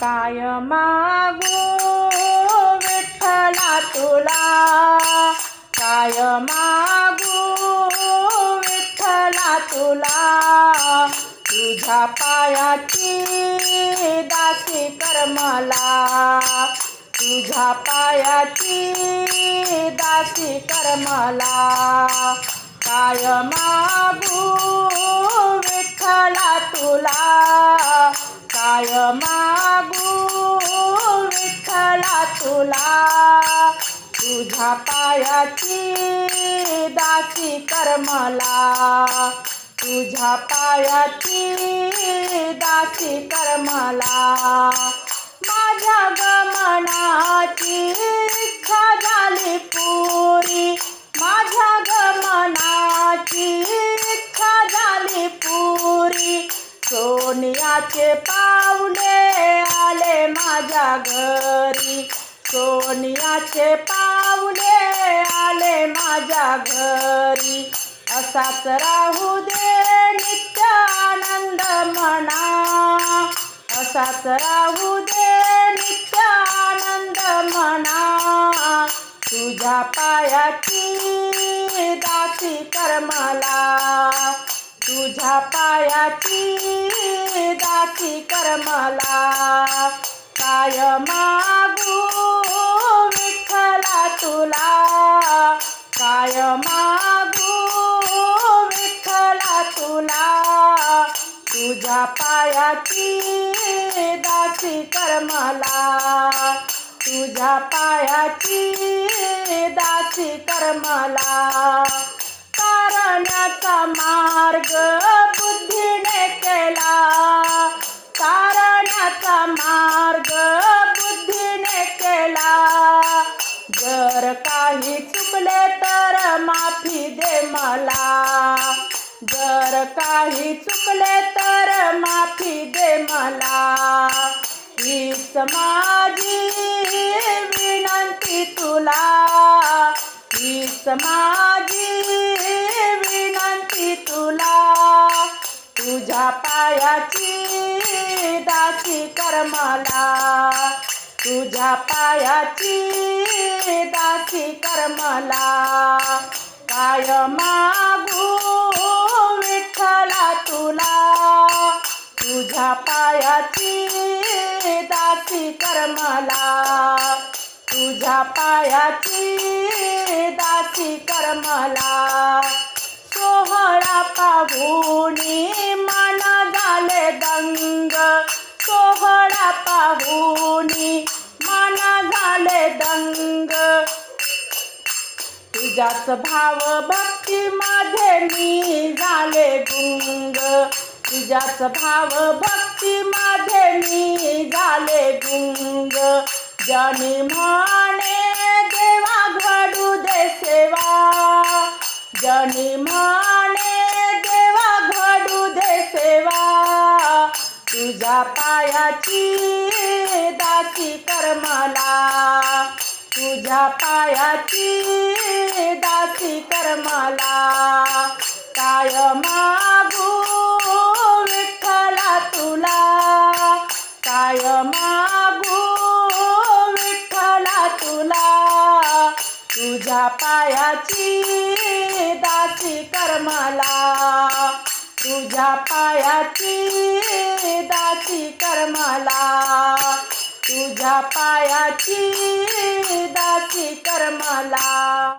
काय मागू विठ्ठला तुला. काय मागू विठ्ठला तुला. तुझ्या पायाची दासी कर मला. तुझ्या पायाची दासी कर मला. काय मागू विठ्ठला तुला. काय मा तुझ्या पायाची दासी कर मला. तुझ्या पायाची दासी कर मला. माझ्या गमनाची इच्छा झाली पुरी. माझ्या गमनाची इच्छा झाली पुरी. सोनियाचे पाहुणे आले माझ्या घरी. सोनियाचे पाहुणे आले माझ्या घरी. असाच राहू दे नित्य आनंद म्हणा. असाच राहू दे नित्य आनंद म्हणा. तुझ्या पायाची दासी कर मला. तुझ्या पायाची दासी कर मला. काय माग तुझ्या पायाची दासी कर मला. तुझ्या पायाची दासी कर मला. तारण्याचा मार्ग बुद्धीने केला. तारण्याचा मार्ग बुद्धीने केला. जर काही चुकले तर माफी दे मला. काही चुकले तर माफी दे मला. हीच माझी विनंती तुला. हीच माझी विनंती तुला. तुझ्या पायाची दासी कर मला. तुझ्या पायाची तुझ्या पायाची दासी कर मला. तुझ्या पायाची दासी कर मला. सोहळा पाहुणी मन झाले दंग. सोहळा पाहुणी मन झाले दंग. तुझ्याच भाव भक्ती माझे मी झाले गुंग. तुझ्याच भाव भक्ती माझे मी झाले गुंग जनी म्हणे देवा घडू दे सेवा. जनी म्हणे देवा घडू दे सेवा. तुझ्या पायाची दासी कर मला. तुझ्या पायाची दासी कर मला. तुझ्या पायाची दासी करमाला तुझ्या पायाची दासी करमाला तुझ्या पायाची दासी करमाला